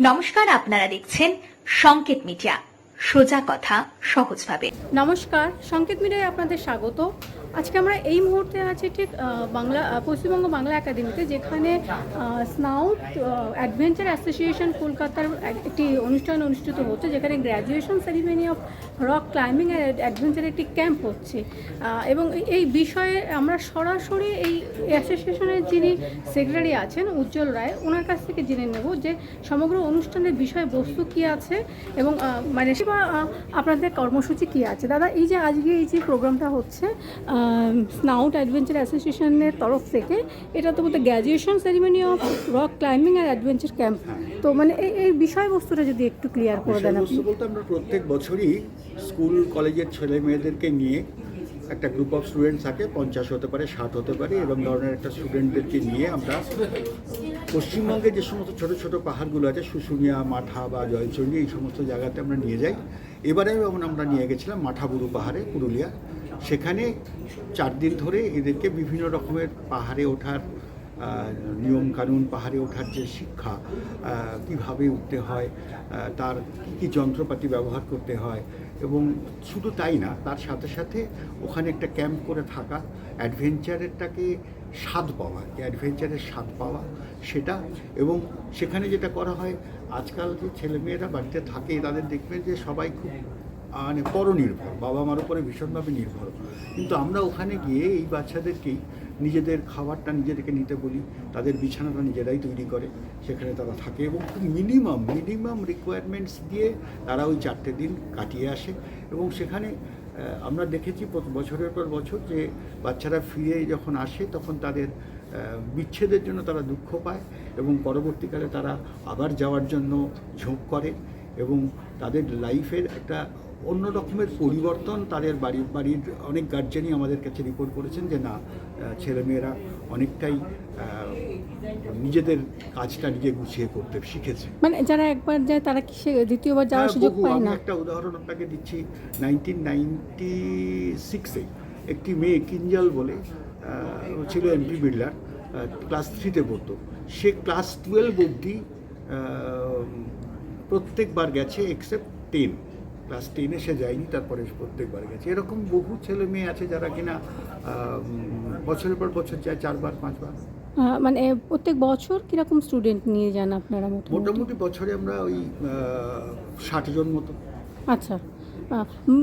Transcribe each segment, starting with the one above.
নমস্কার আপনারা দেখছেন সংকেত মিডিয়া। সোজা কথা সহজভাবে। নমস্কার সংকেত মিডিয়ায় আপনাদের স্বাগত। আজকে আমরা এই মুহূর্তে আছি ঠিক বাংলা পশ্চিমবঙ্গ বাংলা একাডেমিতে, যেখানে স্নাউট অ্যাডভেঞ্চার অ্যাসোসিয়েশন কলকাতার একটি অনুষ্ঠান অনুষ্ঠিত হচ্ছে, যেখানে graduation ceremony of rock climbing adventure একটি ক্যাম্প হচ্ছে। এবং এই- বিষয়ে আমরা সরাসরি এই অ্যাসোসিয়েশনের যিনি সেক্রেটারি আছেন, উজ্জ্বল রায়, ওনার কাছ থেকে জেনে নেব যে সমগ্র অনুষ্ঠানের বিষয়বস্তু কী আছে এবং মানে আপনাদের কর্মসূচি কী আছে। দাদা, এই যে আজকে এই যে প্রোগ্রামটা হচ্ছে স্নাউট অ্যাডভেঞ্চার অ্যাসোসিয়েশনের তরফ থেকে, এটা তো বলতে graduation ceremony of rock climbing R adventure camp তো মানে এই এই বিষয়বস্তুটা যদি একটু ক্লিয়ার করে দেন বলতে আমরা প্রত্যেক বছরই স্কুল, কলেজের ছেলে মেয়েদেরকে নিয়ে একটা গ্রুপ অফ স্টুডেন্ট থাকে, পঞ্চাশ হতে পারে, ষাট হতে পারে এরকম ধরনের একটা স্টুডেন্টদেরকে নিয়ে আমরা পশ্চিমবঙ্গে যে সমস্ত ছোট ছোট পাহাড়গুলো আছে, শুশুনিয়া, মাঠা বা জয়চণ্ডী, এই সমস্ত জায়গাতে আমরা নিয়ে যাই। এবারে যেমন আমরা নিয়ে গেছিলাম মাঠাবুরু পাহাড়ে, পুরুলিয়া। সেখানে চার দিন ধরে এদেরকে বিভিন্ন রকমের পাহাড়ে ওঠার নিয়ম কানুন পাহাড়ে ওঠার যে শিক্ষা কীভাবে উঠতে হয় তার কী কী যন্ত্রপাতি ব্যবহার করতে হয় এবং শুধু তাই না, তার সাথে সাথে ওখানে একটা ক্যাম্প করে থাকা, অ্যাডভেঞ্চারেরটাকে স্বাদ পাওয়া, যে অ্যাডভেঞ্চারের স্বাদ পাওয়া সেটা এবং সেখানে যেটা করা হয়, আজকাল যে ছেলেমেয়েরা বাড়িতে থাকে, তাদের দেখবেন যে সবাই খুব মানে পরনির্ভর বাবা মার উপরে ভীষণভাবে নির্ভর। কিন্তু আমরা ওখানে গিয়ে এই বাচ্চাদেরকেই নিজেদের খাবারটা নিজেদেরকে নিতে বলি, তাদের বিছানাটা নিজেরাই তৈরি করে, সেখানে তারা থাকে এবং খুব মিনিমাম মিনিমাম রিকোয়ারমেন্টস দিয়ে তারা ওই চারটে দিন কাটিয়ে আসে। এবং সেখানে আমরা দেখেছি বছরের পর বছর যে বাচ্চারা ফিরে যখন আসে, তখন তাদের বিচ্ছেদের জন্য তারা দুঃখ পায় এবং পরবর্তীকালে তারা আবার যাওয়ার জন্য ঝোঁক করে এবং তাদের লাইফের একটা অন্য রকমের পরিবর্তন তাদের বাড়ির বাড়ির অনেক গার্জেনই আমাদের কাছে রিপোর্ট করেছেন যে না ছেলেমেয়েরা অনেকটাই নিজেদের কাজটা নিজে গুছিয়ে করতে শিখেছে। মানে যারা একবার যায় তারা কি সে দ্বিতীয়বার যাওয়ার হ্যাঁ, সুযোগ পায় না? একটা উদাহরণ আপনাকে দিচ্ছি। নাইনটিন নাইনটি সিক্সে একটি মেয়ে কিঞ্জাল বলে ছিল এমপি বিল্ডার ক্লাস থ্রিতে পড়তো। সে ক্লাস টুয়েলভ অবধি প্রত্যেকবার গেছে এক্সেপ্ট টেন ক্লাস টেনে সে যায়নি তারপরে প্রত্যেকবার গেছে। এরকম বহু ছেলে মেয়ে আছে যারা কিনা বছরের পর বছর যায় চারবার পাঁচবার। মানে প্রত্যেক বছর কীরকম স্টুডেন্ট নিয়ে যান আপনারা মোটামুটি? বছরে আমরা ওই ষাট জন মতো। আচ্ছা।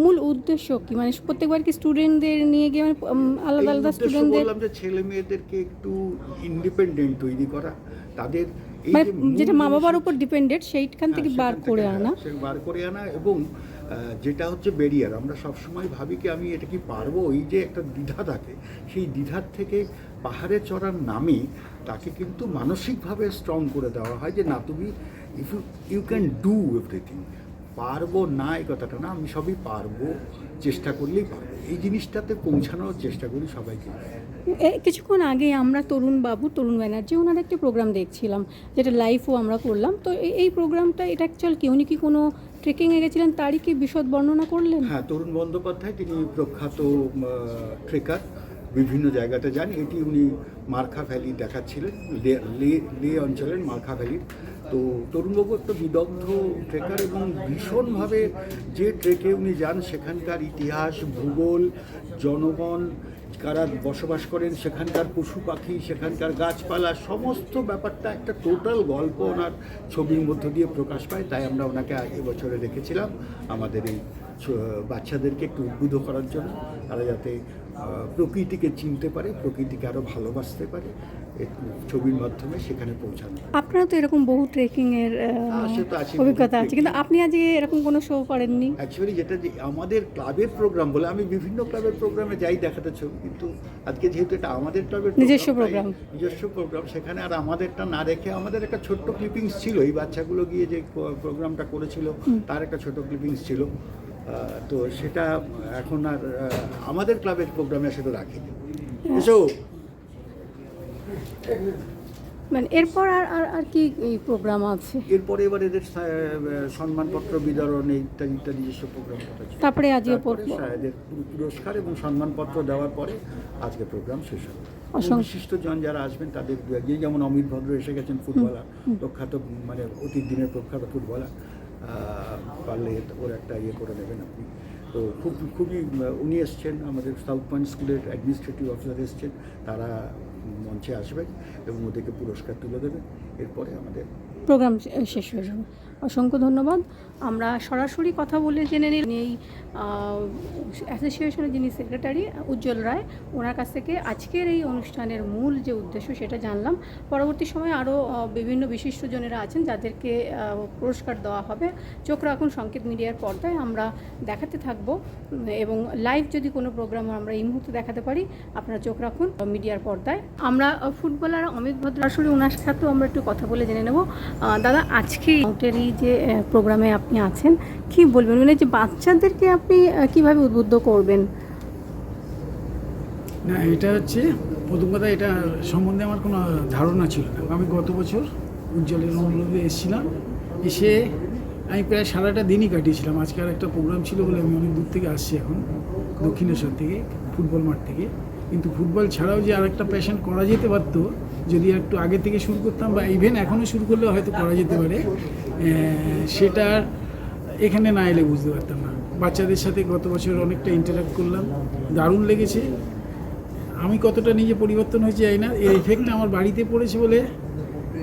মূল উদ্দেশ্য কি? মানে প্রত্যেকবার কি স্টুডেন্টদের নিয়ে গিয়ে মানে আলাদা আলাদা স্টুডেন্টদের বললাম যে ছেলে মেয়েদেরকে একটু ইন্ডিপেন্ডেন্ট তৈরি করা। তাদের মানে যেটা মা বাবার উপর ডিপেন্ডেড সেইখান থেকে হ্যাঁ, বার করে আনা। বার করে আনা এবং যেটা হচ্ছে ব্যারিয়ার আমরা সবসময় ভাবি কি আমি এটা কি পারব? এই যে একটা দ্বিধা থাকে সেই দ্বিধার থেকে পাহাড়ে চড়ার নামে তাকে কিন্তু মানসিকভাবে স্ট্রং করে দেওয়া হয় যে না তুমি if you you can do everything পারব না এই কথাটা না আমি সবই পারব চেষ্টা করলেই পারব। এই জিনিসটাতে পৌঁছানোর চেষ্টা করি সবাইকে। কিছুক্ষণ আগে আমরা তরুণ বাবু, তরুণ ব্যানার্জি ওনার একটি প্রোগ্রাম দেখছিলাম, যেটা লাইভও আমরা করলাম। তো এই- প্রোগ্রামটা এটা অ্যাকচুয়াল কি? উনি কি কোনো ট্রেকিংয়ে গেছিলেন? তারই কি বিশদ বর্ণনা করলেন? হ্যাঁ তরুণ বন্দ্যোপাধ্যায়, তিনি প্রখ্যাত ট্রেকার বিভিন্ন জায়গাতে যান। এটি উনি মার্খা ভ্যালি দেখাচ্ছিলেন, লে অঞ্চলের মার্খা ভ্যালির। তো তরুণবাবু একটা বিদগ্ধ ট্রেকার এবং ভীষণভাবে যে ট্রেকে উনি যান, সেখানকার ইতিহাস, ভূগোল, জনগণ কারা বসবাস করেন, সেখানকার পশু পাখি, সেখানকার গাছপালা, সমস্ত ব্যাপারটা একটা টোটাল গল্প ওনার ছবির মধ্য দিয়ে প্রকাশ পায়, তাই আমরা ওনাকে এবছরে রেখেছিলাম আমাদের এই বাচ্চাদেরকে একটু উদ্বুদ্ধ করার জন্য তারা যাতে প্রকৃতিকে চিনতে পারে প্রকৃতিকে আরও ভালোবাসতে পারে ছবির মাধ্যমে সেখানে পৌঁছানো। আপনারা তো এরকম বহু ট্রেকিংয়ের হ্যাঁ, অভিজ্ঞতা আছে কিন্তু আপনি আজ এরকম কোনো শো করেননি? অ্যাকচুয়ালি যেটা যে আমাদের ক্লাবের প্রোগ্রাম বলে আমি বিভিন্ন ক্লাবের প্রোগ্রামে যাই দেখাতে ছবি কিন্তু আজকে যেহেতু এটা আমাদের ক্লাবের নিজস্ব প্রোগ্রাম নিজস্ব প্রোগ্রাম সেখানে আর আমাদেরটা না রেখে আমাদের একটা ছোট্ট ক্লিপিংস ছিল এই বাচ্চাগুলো গিয়ে যে প্রোগ্রামটা করেছিল তার একটা ছোট ক্লিপিংস ছিল। তো সেটা এখন আর আমাদের ক্লাবের প্রোগ্রামে সেটা রাখিনি। এসো মানে এরপর আর আর আর কি প্রোগ্রাম আছে? এরপরে এবার এদের সম্মানপত্র বিতরণ ইত্যাদি ইত্যাদি যেসব প্রোগ্রাম তারপরে আজকে এদের পুরস্কার এবং সম্মানপত্র দেওয়ার পরে আজকে প্রোগ্রাম শেষ হবে। বিশিষ্ট জন যারা আসবেন তাদের যেমন অমিত ভদ্র এসে গেছেন ফুটবলার প্রখ্যাত মানে অতীত দিনের প্রখ্যাত ফুটবলার পারলে ওর একটা ইয়ে করে দেবেন আপনি। তো খুব, খুবই উনি এসছেন, আমাদের সাউথ পয়েন্ট স্কুলের অ্যাডমিনিস্ট্রেটিভ অফিসার এসছেন। তারা মঞ্চে আসবেন এবং ওদেরকে পুরস্কার তুলে দেবেন। এরপরে আমাদের প্রোগ্রাম শেষ হয়ে যাবে। অসংখ্য ধন্যবাদ। আমরা সরাসরি কথা বলে জেনে নিই এই অ্যাসোসিয়েশনের যিনি সেক্রেটারি উজ্জ্বল রায়, ওনার কাছ থেকে আজকের এই অনুষ্ঠানের মূল যে উদ্দেশ্য সেটা জানলাম। পরবর্তী সময়ে আরও বিভিন্ন বিশিষ্টজনেরা আছেন যাদেরকে পুরস্কার দেওয়া হবে। চোখ রাখুন সংকেত মিডিয়ার পর্দায়। আমরা দেখাতে থাকব, এবং লাইভ যদি কোনো প্রোগ্রাম আমরা এই মুহূর্তে দেখাতে পারি, আপনারা চোখ রাখুন মিডিয়ার পর্দায়। আমরা ফুটবলার অমিত ভদ্র আসলে ওনার সাথেও আমরা একটু কথা বলে জেনে নেব। দাদা আজকে এই যে প্রোগ্রামে আপনি আছেন, কি বলবেন? মানে যে বাচ্চাদেরকে আপনি কীভাবে উদ্বুদ্ধ করবেন? না, এটা হচ্ছে, প্রথম কথা এটা সম্বন্ধে আমার কোনো ধারণা ছিল না। আমি গত বছর উজ্জ্বলের অনুরোধে এসেছিলাম। এসে আমি প্রায় সারাটা দিনই কাটিয়েছিলাম। আজকে আর একটা প্রোগ্রাম ছিল বলে আমি অনেক দূর থেকে আসছি এখন, দক্ষিণেশ্বর থেকে, ফুটবল মাঠ থেকে। কিন্তু ফুটবল ছাড়াও যে আর একটা প্যাশন করা যেতে পারতো, যদি একটু আগে থেকে শুরু করতাম বা ইভেন এখনও শুরু করলেও হয়তো করা যেতে পারে সেটা এখানে না এলে বুঝতে পারতাম না। বাচ্চাদের সাথে গত বছর অনেকটা ইন্টারাক্ট করলাম। দারুণ লেগেছে। আমি কতটা নিজে পরিবর্তন হয়েছে জানি না। এর এফেক্ট আমার বাড়িতে পড়েছে বলে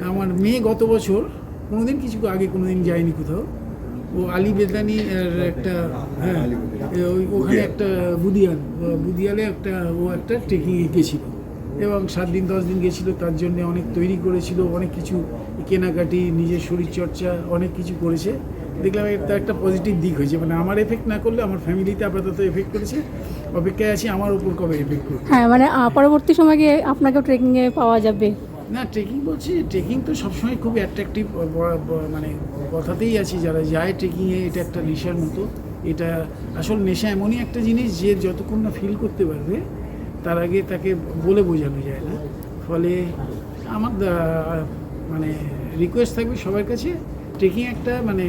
আমার মেয়ে গত বছর কোনোদিন কিছু আগে কোনোদিন যায়নি কোথাও। ও আলী বেদানি এর একটা হ্যাঁ ওই ওখানে একটা বুদিয়াল। বুদিয়ালে একটা ও একটা ট্রেকিংয়ে গেছিল। এবং সাত দিন দশ দিন গেছিল। তার জন্য অনেক তৈরি করেছিল অনেক কিছু কেনাকাটি নিজের শরীরচর্চা অনেক কিছু করেছে। দেখলাম তার একটা পজিটিভ দিক হয়েছে। মানে আমার এফেক্ট না করলে আমার ফ্যামিলিতে আপাতত এফেক্ট করেছে। অপেক্ষায় আছি আমার উপর কবে এফেক্ট করবে? হ্যাঁ মানে পরবর্তী সময়ে গিয়ে আপনাকেও ট্রেকিংয়ে পাওয়া যাবে। না ট্রেকিং বলছি ট্রেকিং তো সবসময় খুব অ্যাট্রাকটিভ মানে কথাতেই আছি যারা যায় ট্রেকিংয়ে এটা একটা নেশার মতো। এটা আসল নেশা এমনই একটা জিনিস যে যতক্ষণ না ফিল করতে পারবে তার আগে তাকে বলে বোঝানো যায় না। ফলে আমার মানে রিকোয়েস্ট থাকবে সবার কাছে ট্রেকিং একটা মানে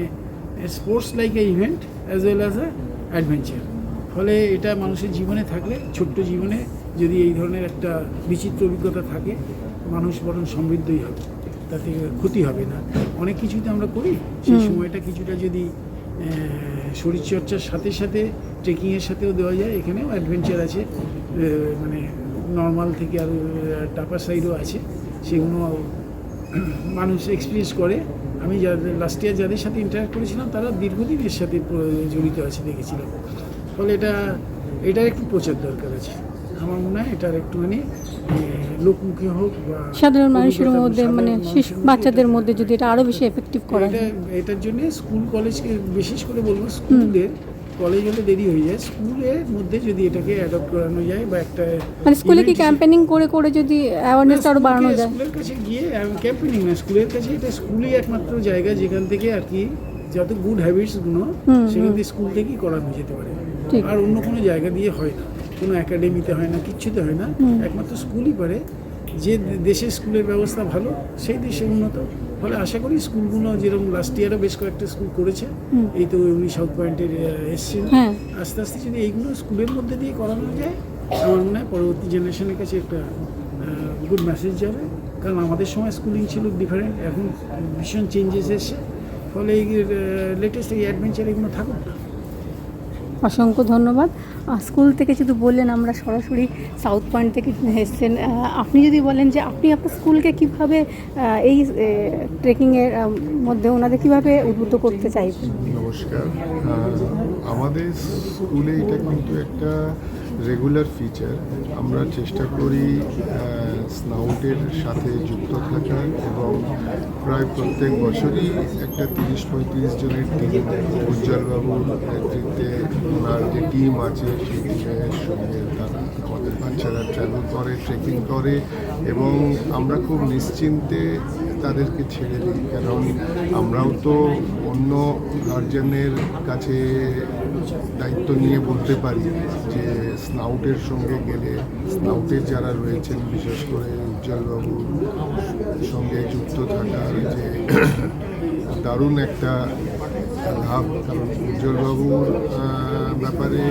sports like a event as well as a adventure ফলে এটা মানুষের জীবনে থাকলে ছোট্ট জীবনে যদি এই ধরনের একটা বিচিত্র অভিজ্ঞতা থাকে মানুষ বরং সমৃদ্ধই হবে তাতে ক্ষতি হবে না। অনেক কিছুই তো আমরা করি সেই সময়টা কিছুটা যদি শরীরচর্চার সাথে সাথে ট্রেকিংয়ের সাথেও দেওয়া যায় এখানেও অ্যাডভেঞ্চার আছে মানে নর্মাল থেকে আরও টাপা সাইডও আছে সেগুলো মানুষ এক্সপিরিয়েন্স করে। আমি যাদের লাস্ট ইয়ার যাদের সাথে ইন্টারাক্ট করেছিলাম তারা দীর্ঘদিন এর সাথে জড়িত আছে দেখেছিলাম। ফলে এটা এটার একটু প্রচার দরকার আছে। আমার মনে হয় এটার একটুখানি লোকমুখে হোক বা সাধারণ মানুষের মধ্যে মানে শিশু বাচ্চাদের মধ্যে যদি এটা আরও বেশি এফেক্টিভ করা এটা এটার জন্য স্কুল কলেজকে বিশেষ করে বলব স্কুলদের কলেজ হলে দেরি হয়ে যায়। স্কুলের মধ্যে যদি এটাকে অ্যাডপ্ট করানো যায় বা একটা মানে স্কুলে কি ক্যাম্পেনিং করে করে যদি অ্যাওয়ারনেস স্কুলকে- বাড়ানো যায়? স্কুলের কাছে গিয়ে ক্যাম্পেনিং না স্কুলের কাছে এটা স্কুলই একমাত্র জায়গা যেখান থেকে আর কি যত গুড হ্যাবিটসগুলো সেখান থেকে স্কুল থেকেই করানো যেতে পারে। আর অন্য কোনো জায়গা দিয়ে হয় না। কোনো একাডেমিতে হয় না কিচ্ছুতে হয় না। একমাত্র স্কুলই পারে। যে দেশে স্কুলের ব্যবস্থা ভালো সেই দেশে উন্নত। ফলে আশা করি স্কুলগুলো যেরকম লাস্ট ইয়ারও বেশ কয়েকটা স্কুল করেছে এই তো উনি সাউথ পয়েন্টের এসছেন। আস্তে আস্তে যদি এইগুলো স্কুলের মধ্যে দিয়ে করানো যায় আমার মনে হয় পরবর্তী জেনারেশনের কাছে একটা গুড মেসেজ যাবে। কারণ আমাদের সময় স্কুলিং ছিল ডিফারেন্ট এখন ভীষণ চেঞ্জেস এসছে। ফলে এই লেটেস্ট এই অ্যাডভেঞ্চার এগুলো থাকুক না। অসংখ্য ধন্যবাদ। স্কুল থেকে শুধু বললেন আমরা সরাসরি সাউথ পয়েন্ট থেকে এসছেন আপনি যদি বলেন যে আপনি আপনার স্কুলকে কীভাবে এই ট্রেকিংয়ের মধ্যে ওনাদের কীভাবে উদ্বুদ্ধ করতে চাইবেন নমস্কার। আমাদের স্কুলে এটা কিন্তু একটা রেগুলার ফিচার আমরা চেষ্টা করি স্নাউটের সাথে যুক্ত থাকার এবং প্রায় প্রত্যেক বছরই একটা তিরিশ পঁয়ত্রিশ জনের টিম উজ্জ্বলবাবুর নেতৃত্বে ওনার যে টিম আছে, সেই টিমের সঙ্গে তারা, আমাদের বাচ্চারা ট্রাভেল করে ট্রেকিং করে এবং আমরা খুব নিশ্চিন্তে তাদেরকে ছেড়ে দিই। কারণ আমরাও তো অন্য গার্জেনের কাছে দায়িত্ব নিয়ে বলতে পারি যে স্নাউটের সঙ্গে গেলে স্নাউটের যারা রয়েছেন, বিশেষ করে উজ্জ্বলবাবুর সঙ্গে যুক্ত থাকার যে দারুণ একটা লাভ কারণ উজ্জ্বলবাবুর ব্যাপারে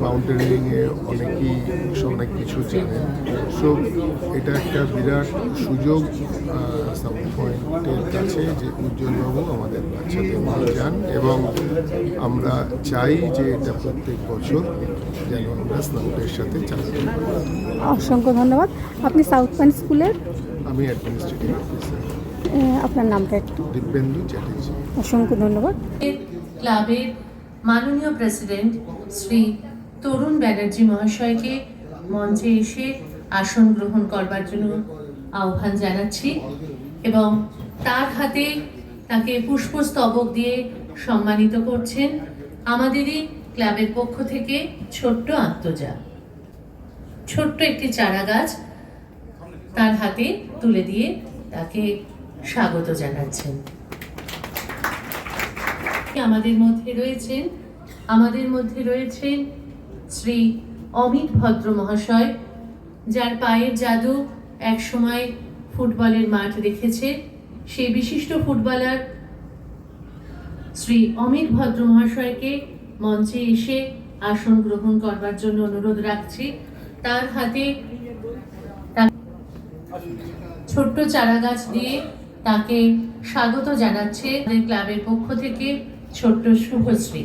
মাউন্টেনিংয়ে অনেকেই অনেক কিছু জানেন সো এটা একটা বিরাট সুযোগ পয়েন্টের কাছে যে উজ্জ্বলবাবু আমাদের বাচ্চাদের নিয়ে যান এবং আমরা চাই যে এটা প্রত্যেক বছর যেন আমরা স্নাউটের সাথে চালাতে অসংখ্য ধন্যবাদ। আপনি সাউথ পয়েন্ট স্কুলের? আমি অ্যাডমিনিস্ট্রেটিভ অফিসার। আপনার নামটা একটু। দিব্যেন্দু চ্যাটার্জি। অসংখ্য ধন্যবাদ। ক্লাবের মাননীয় প্রেসিডেন্ট শ্রী তরুণ ব্যানার্জি মহাশয়কে মঞ্চে এসে আসন গ্রহণ করবার জন্য আহ্বান জানাচ্ছি এবং তার হাতে তাকে পুষ্পস্তবক দিয়ে সম্মানিত করছেন আমাদেরই ক্লাবের পক্ষ থেকে ছোট্ট আত্মজা। ছোট্ট একটি চারা গাছ তার হাতে তুলে দিয়ে তাকে স্বাগত জানাচ্ছেন। আমাদের মধ্যে রয়েছেন? আমাদের মধ্যে রয়েছেন শ্রী অমিত ভদ্র মহাশয়, যার পায়ের জাদু একসময় ফুটবলের মাঠ দেখেছে। সেই বিশিষ্ট ফুটবলার শ্রী অমিত ভদ্র মহাশয়কে মঞ্চে এসে আসন গ্রহণ করবার জন্য অনুরোধ রাখছি। তার হাতে ছোট্ট চারা গাছ দিয়ে তাকে স্বাগত জানাচ্ছে ক্লাবের পক্ষ থেকে ছোট্ট শুভশ্রী।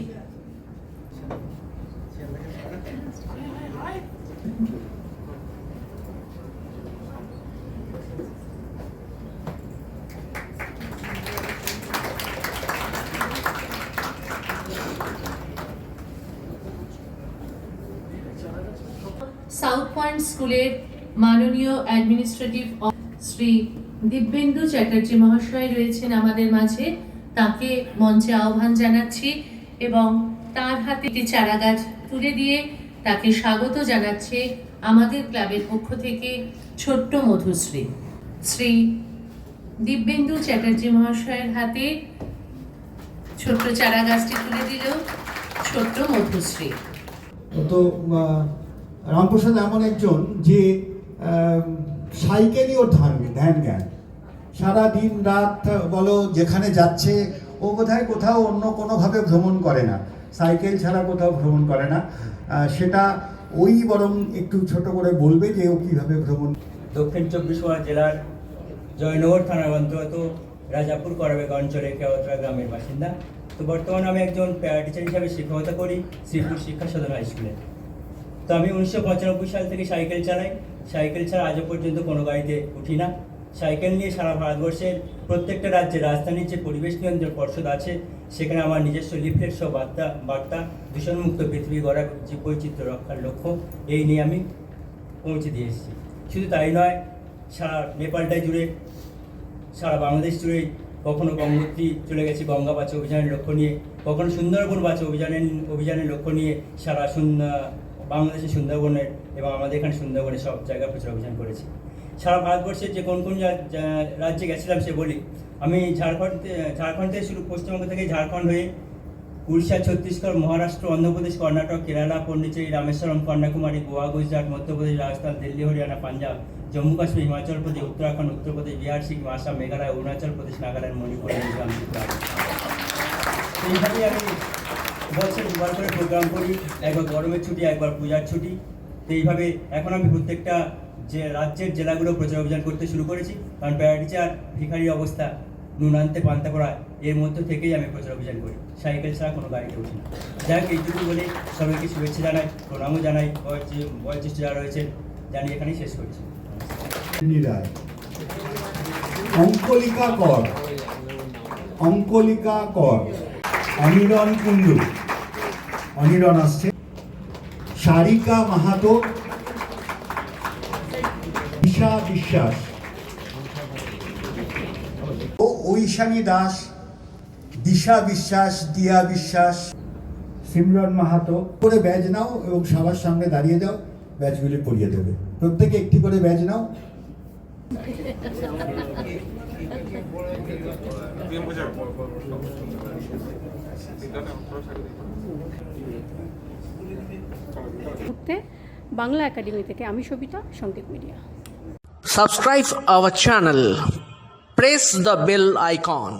সাউথ পয়েন্ট স্কুলের মাননীয় অ্যাডমিনিস্ট্রেটিভ শ্রী দিব্যেন্দু চ্যাটার্জি মহাশয় রয়েছেন আমাদের মাঝে। তাকে মঞ্চে আহ্বান জানাচ্ছি এবং তার হাতে একটি চারা গাছ তুলে দিয়ে তাকে স্বাগত জানাচ্ছে আমাদের ক্লাবের পক্ষ থেকে ছোট্ট মধুশ্রী। শ্রী দিব্যেন্দু চ্যাটার্জি মহাশয়ের হাতে ছোট্ট চারা গাছটি তুলে দিল ছোট্ট মধুশ্রী। তো রামপ্রসাদ এমন একজন যে সাইকেলই ওর ধ্যান ধ্যান জ্ঞান সারা দিন রাত বলো যেখানে যাচ্ছে, ও বোধহয় কোথাও অন্য কোনোভাবে ভ্রমণ করে না। সাইকেল ছাড়া কোথাও ভ্রমণ করে না। সেটা ওই বরং একটু ছোট করে বলবে যে ও কীভাবে ভ্রমণ দক্ষিণ চব্বিশ পরগনা জেলার জয়নগর থানার অন্তর্গত রাজাপুর করবেগ অঞ্চলের কেওয়াতরা গ্রামের বাসিন্দা। তো বর্তমানে আমি একজন প্যারা টিচার হিসাবে শিক্ষকতা করি, শ্রীপুর শিক্ষা সদন হাই স্কুলে তো আমি উনিশশো পঁচানব্বই সাল থেকে সাইকেল চালাই। সাইকেল ছাড়া আজও পর্যন্ত কোনো গাড়িতে উঠি না। সাইকেল নিয়ে সারা ভারতবর্ষের প্রত্যেকটা রাজ্যে রাজধানীর যে পরিবেশ নিয়ন্ত্রণ পর্ষদ আছে, সেখানে আমার নিজস্ব লিফলেট সহ বার্তা বার্তা, দূষণমুক্ত পৃথিবী গড়ার যে বৈচিত্র্য রক্ষার লক্ষ্য, এই নিয়ে আমি পৌঁছে দিয়ে এসেছি। শুধু তাই নয়, সারা নেপালটাই জুড়ে, সারা বাংলাদেশ জুড়ে কখনো গঙ্গোত্রী চলে গেছি গঙ্গা বাঁচা অভিযানের লক্ষ্য নিয়ে, কখনো সুন্দরবন বাঁচা অভিযানের অভিযানের লক্ষ্য নিয়ে সারা বাংলাদেশের সুন্দরবনের এবং আমাদের এখানে সুন্দরবনের সব জায়গায় প্রচার অভিযান করেছি। সারা ভারতবর্ষের যে কোন কোন রাজ্যে গেছিলাম সে বলি। আমি ঝাড়খণ্ড ঝাড়খণ্ড থেকে শুরু পশ্চিমবঙ্গ থেকে ঝাড়খণ্ড হয়ে উড়িষ্যা ছত্তিশগড়, মহারাষ্ট্র, অন্ধ্রপ্রদেশ, কর্ণাটক, কেরালা, পন্ডিচেরি, রামেশ্বরম, কন্যাকুমারী, গোয়া, গুজরাট, মধ্যপ্রদেশ, রাজস্থান, দিল্লি, হরিয়ানা, পাঞ্জাব, জম্মু, কাশ্মীর, হিমাচল প্রদেশ, উত্তরাখণ্ড, উত্তরপ্রদেশ, বিহার, সিকিম, আসাম, মেঘালয়, অরুণাচল প্রদেশ, নাগাল্যান্ড, মণিপুর এইভাবেই আমি বছর দুবার করে প্রোগ্রাম করি, একবার গরমের ছুটি, একবার পূজার ছুটি। তো এইভাবে এখন আমি প্রত্যেকটা যে রাজ্যের জেলাগুলো প্রচার অভিযান করতে শুরু করেছি, কারণ প্যারা টিচার ভিখারির অবস্থা, নুন আনতে, পান্তা পড়া এর মধ্য থেকেই আমি প্রচার অভিযান করি। সাইকেল ছাড়া কোনো গাড়িতে উঠি না। যাই হোক, এইটুকু বলে সবাইকে শুভেচ্ছা জানাই, প্রণামও জানাই, বয়োজ্যে- বয়োজ্যেষ্ঠ যারা রয়েছেন জানি এখানেই শেষ করছি। অঙ্কলিকা কর। অঙ্কলিকা কর। অনিরণ কুণ্ডু। অনিরণ আসছে। সারিকা মাহাতো। ঈশা বিশ্বাস। ও ঐশানী দাস। দিশা বিশ্বাস, দিয়া বিশ্বাস। সিমরন মাহাতো। করে ব্যাজ নাও এবং সবার সামনে দাঁড়িয়ে যাও। ব্যাজগুলি পরিয়ে দেবে। প্রত্যেকে একটি করে ব্যাজ নাও। বাংলা একাডেমি থেকে আমি Sabita Sanket Media. Subscribe our channel press the bell icon